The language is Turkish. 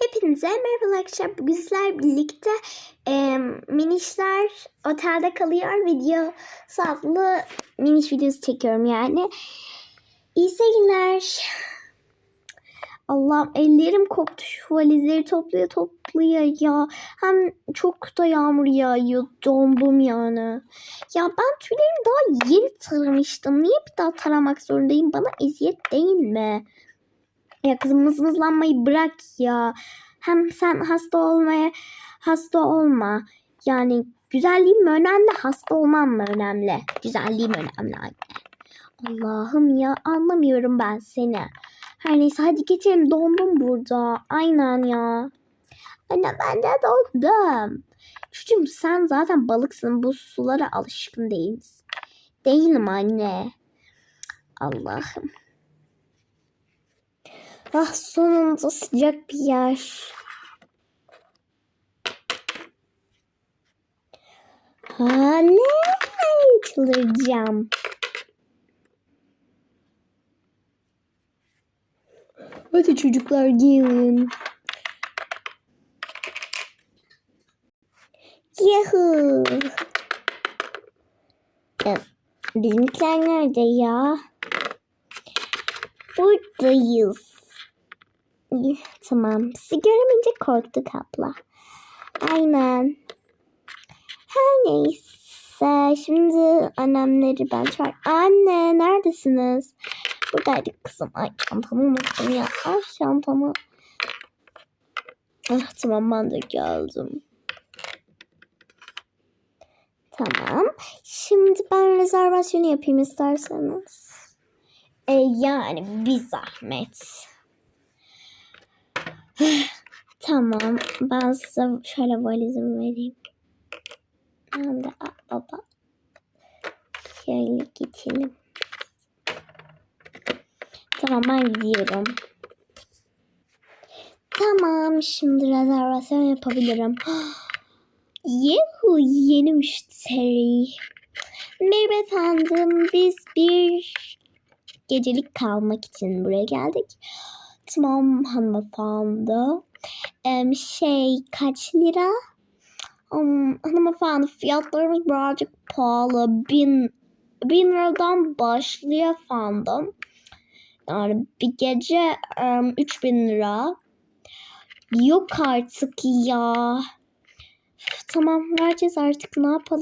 Hepinize merhaba arkadaşlar. Bugün sizler birlikte e, minişler otelde kalıyor video adlı miniş videosu çekiyorum yani. İyi seyirler. Allah'ım ellerim koptu şu valizleri topluya topluya ya. Hem çok da yağmur yağıyor. Dondum yani. Ya ben tüylerimi daha yeni taramıştım. Niye bir daha taramak zorundayım? Bana eziyet değil mi? Ya kızım mızmızlanmayı bırak ya. Hem sen hasta olmaya hasta olma. Yani güzelliğim mi önemli, hasta olmam mı önemli? Güzelliğim önemli anne. Allah'ım ya anlamıyorum ben seni. Her neyse hadi geçelim dondum burada. Aynen ya. Anne ben de dondum. Çocuğum sen zaten balıksın. Bu sulara alışkın değiliz. Değilim anne. Allah'ım. Ah sonunda sıcak bir yer. Ha ne? Çıldıracağım. Hadi çocuklar gelin. Yahoo. Bizimkiler nerede ya? Buradayız. Tamam. Sizi göremeyince korktuk abla. Aynen. Her neyse. Şimdi annemleri ben çağır. Anne neredesiniz? Buradaydık kızım. Ay çantamı unuttum ya. Al çantamı. Ah tamam ben de geldim. Tamam. Şimdi ben rezervasyonu yapayım isterseniz. E, yani bir zahmet. Tamam. Ben size şöyle valizimi vereyim. Ben de baba. Şöyle geçelim. Tamam ben gidiyorum. Tamam şimdi rezervasyon yapabilirim. Yuhu yeni müşteri. Merhaba efendim biz bir gecelik kalmak için buraya geldik. Tamam hanımefendi. Em, şey kaç lira? Um, hanımefendi fiyatlarımız birazcık pahalı. Bin, bin liradan başlıyor efendim. Yani bir gece um, 3000 lira. Yok artık ya. Tamam vereceğiz artık ne yapalım.